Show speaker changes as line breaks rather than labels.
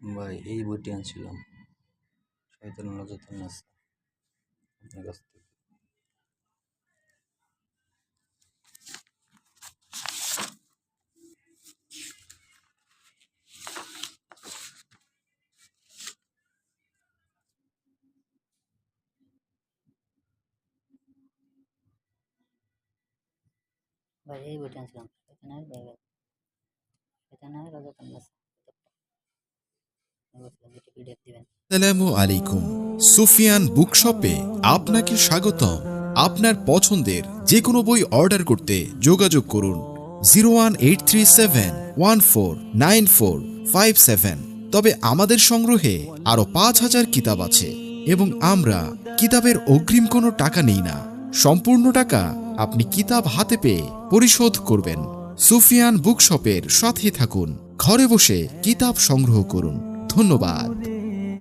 ভাই, এই বইটি আনছিলাম। শয়তান লজাতুন নাসা আপনার কাছ থেকে।
ভাই, এই বইটা আনছিলাম। শয়তানের বাইবেল শয়তানের রাজাতুন নাসা
আসসালামু আলাইকুম। সুফিয়ান বুকশপে আপনাকে স্বাগতম। আপনার পছন্দের যে কোনো বই অর্ডার করতে যোগাযোগ করুন। Zero one eight three seven one four nine four five seven. তবে আমাদের সংগ্রহে আরও পাঁচ হাজার কিতাব আছে এবং আমরা কিতাবের অগ্রিম কোনো টাকা নেই না। সম্পূর্ণ টাকা আপনি কিতাব হাতে পেয়ে পরিশোধ করবেন। সুফিয়ান বুকশপের সাথে থাকুন। ঘরে বসে কিতাব সংগ্রহ করুন। ধন্যবাদ।